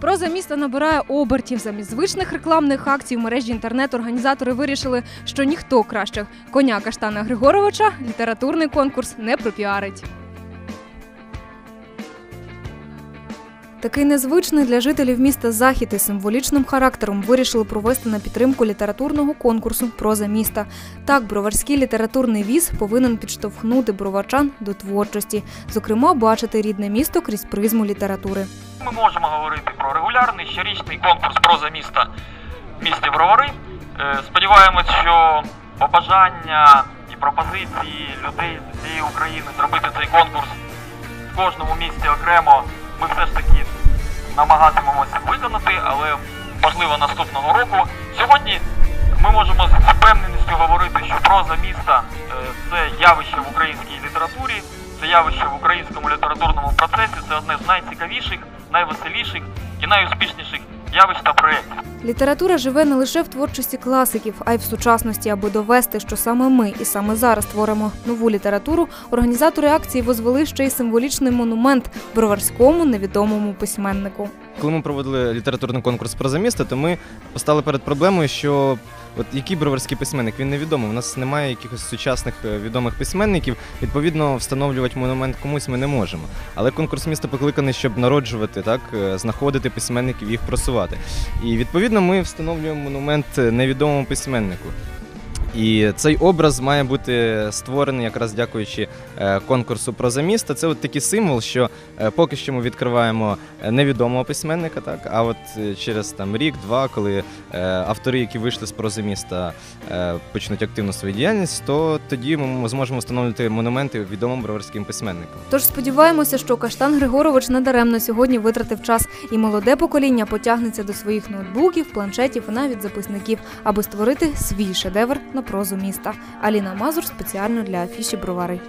Проза міста набирає обертів. Замість звичних рекламних акцій в мережі інтернет організатори вирішили, що ніхто краще коня Каштана Григоровича літературний конкурс не пропіарить. Такий незвичний для жителів міста захід із символічним характером вирішили провести на підтримку літературного конкурсу Проза міста. Так, броварський літературний віз повинен підштовхнути броварчан до творчості, зокрема, бачити рідне місто крізь призму літератури. Ми можемо говорити про регулярний щорічний конкурс проза міста в місті Бровари. Е, Сподіваємось, що побажання і пропозиції людей з усієї України зробити цей конкурс в кожному місті окремо ми все ж таки намагатимемося виконати, але можливо наступного року. Сьогодні ми можемо з впевненістю говорити, що проза міста е, це явище в українській літературі, це явище в українському літературному процесі. Це одне з найцікавіших, найвеселіших і найуспішніших явищ та проєктів. Література живе не лише в творчості класиків, а й в сучасності, аби довести, що саме ми і саме зараз творимо нову літературу. Організатори акції возвели ще й символічний монумент броварському невідомому письменнику. Коли ми проводили літературний конкурс про замісто, то ми постали перед проблемою, що от який броварський письменник він невідомий. У нас немає якихось сучасних е, відомих письменників. Відповідно, встановлювати монумент комусь ми не можемо. Але конкурс міста покликаний, щоб народжувати, так е, знаходити письменників, їх просувати. І відповідно ми встановлюємо монумент е, невідомому письменнику. І цей образ має бути створений якраз дякуючи е, конкурсу про заміста. Це от такий символ, що е, поки що ми відкриваємо е, невідомого письменника, так а от через там рік-два, коли автори, які вийшли з проза міста, е, почнуть активну свою діяльність, то тоді ми зможемо встановлювати монументи відомим броварським письменникам. Тож сподіваємося, що Каштан Григорович надаремно сьогодні витратив час, і молоде покоління потягнеться до своїх ноутбуків, планшетів навіть записників, аби створити свій шедевр на прозу міста. Аліна Мазур спеціально для афіші Бровари.